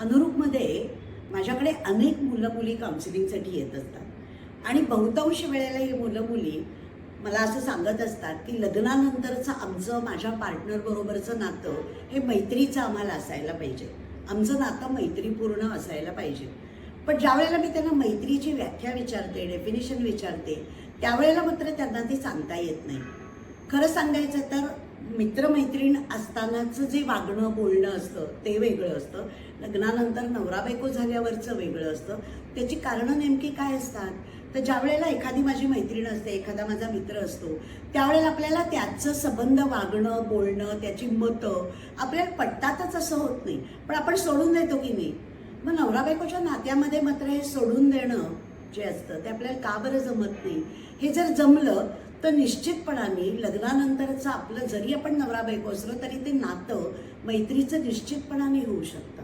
अनुरूपमध्ये माझ्याकडे अनेक मुलं मुली काउन्सिलिंगसाठी येत असतात. आणि बहुतांश वेळेला ही मुलं मुली मला असं सांगत असतात की लग्नानंतरचं आमचं माझ्या पार्टनरबरोबरचं नातं हे मैत्रीचं आम्हाला असायला पाहिजे. आमचं नातं मैत्रीपूर्ण असायला पाहिजे. पण ज्यावेळेला मी त्यांना मैत्रीची व्याख्या विचारते डेफिनेशन विचारते त्यावेळेला मात्र त्यांना ती सांगता येत नाही. खरं सांगायचं तर मित्रमैत्रीण असतानाचं जे वागणं बोलणं असतं ते वेगळं असतं. लग्नानंतर नवरा बायको झाल्यावरचं वेगळं असतं. त्याची कारणं नेमकी काय असतात? तर ज्या वेळेला एखादी माझी मैत्रीण असते एखादा माझा मित्र असतो त्यावेळेला आपल्याला त्याचं संबंध वागणं बोलणं त्याची मतं आपल्याला पटतातच असं होत नाही. पण आपण सोडून देतो की नाही? मग नवरा बायकोच्या नात्यामध्ये मात्र हे सोडून देणं जे असतं ते आपल्याला का बरं जमत नाही? हे जर जमलं तर निश्चितपणाने लग्नानंतरचं आपलं जरी आपण नवरा बायको असलो तरी ते नातं मैत्रीचं निश्चितपणाने होऊ शकतं.